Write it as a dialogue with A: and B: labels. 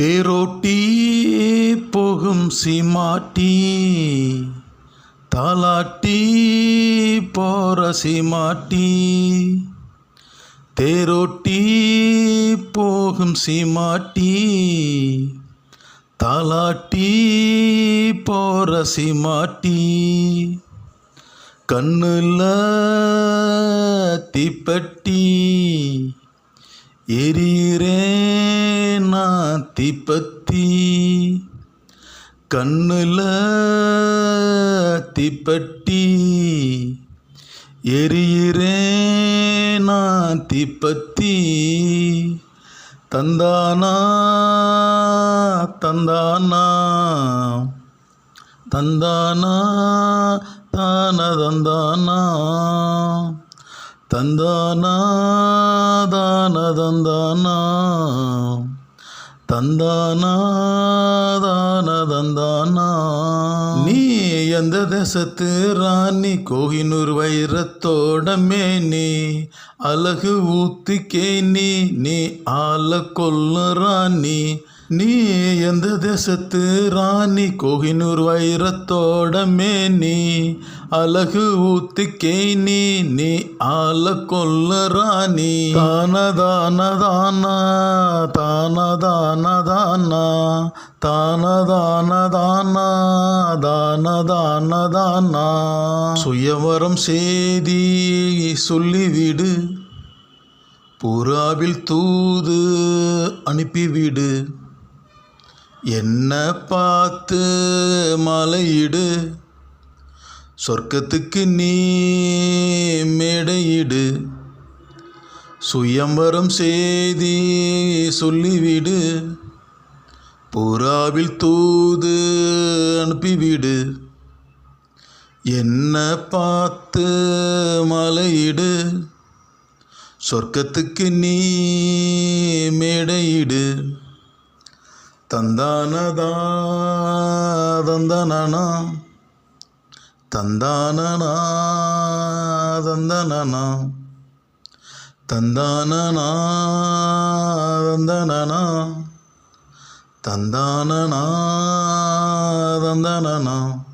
A: தேரோட்டி போகும் சீமாட்டி தாலாட்டி போற சீமாட்டி. தேரோட்டி போகும் சீமாட்டி தாலாட்டி போற சீமாட்டி. கண்ணுல தீப்பட்டி எரியிறேன் தீப்பத்தி கண்ணுல தீப்பெட்டி எரியிறேன் நான் தீப்பத்தி தந்தானா தந்தானா. தந்தானா தான தந்தானா. தந்தானா தான தந்தானா. தந்தானா தான தந்தானா நீ எந்த தேசத்து ராணி? கோகினூர் வைரத்தோட மேனி அழகு ஊத்திக்கே நீ. நீ ஆள கொல்ல ராணி. நீ எந்த தேசத்து ராணி கோகினூர் வைரத்தோட மேனி அழகு ஊத்திக்கே நீ நீ ஆள கொல்ல ராணி தானதானதானா தானதானதானா தானதானதானா தானதானதானா சுயவரம் செய்தி சொல்லிவிடு புறாவில் தூது அனுப்பிவிடு என்ன பார்த்து மலையிடு. சொர்க்கத்துக்கு நீ மேடையிடு. சுயம்பரம் செய்தி சொல்லிவிடு. புறாவில் தூது அனுப்பிவிடு. என்ன பார்த்து மலையிடு. சொர்க்கத்துக்கு நீ மேடையிடு. தந்தானதா தந்தனனா. தந்தானனா தந்தனனா. தந்தானனா தந்தனனா. தந்தானனா தந்தனனா.